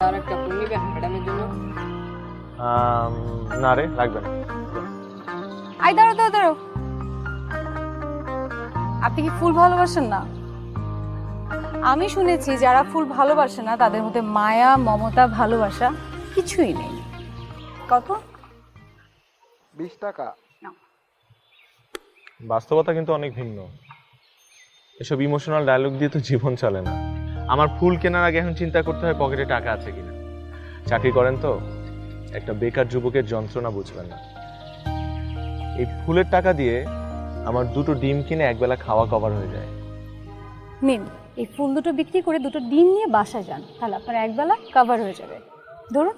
আর একটা ফুল নিবে ম্যাডামের জন্য। না রে লাগবে না। আই দাঁড়ো দাঁড়ো দাঁড়ো আপনি কি ফুল ভালোবাসেন না? আমি শুনেছি যারা ফুল ভালোবাসে না তাদের মধ্যে মায়া মমতা ভালোবাসা কিছুই নেই। কত? বিশ টাকা। বাস্তবতা কিন্তু অনেক ভিন্ন। এসব ইমোশনাল ডায়লগ দিয়ে তো জীবন চলে না। আমার ফুল কেনার আগে এখন চিন্তা করতে হয় পকেটে টাকা আছে কিনা। চাকরি করেন তো, একটা বেকার যুবকের যন্ত্রণা বুঝবেন না। এই ফুলের টাকা দিয়ে আমার দুটো ডিম কিনে একবেলা খাওয়া কভার হয়ে যায়। নিন এই ফুল দুটো বিক্রি করে দুটো ডিম নিয়ে বাসা যান, তাহলে আপনার একবেলা কভার হয়ে যাবে। ধরুন।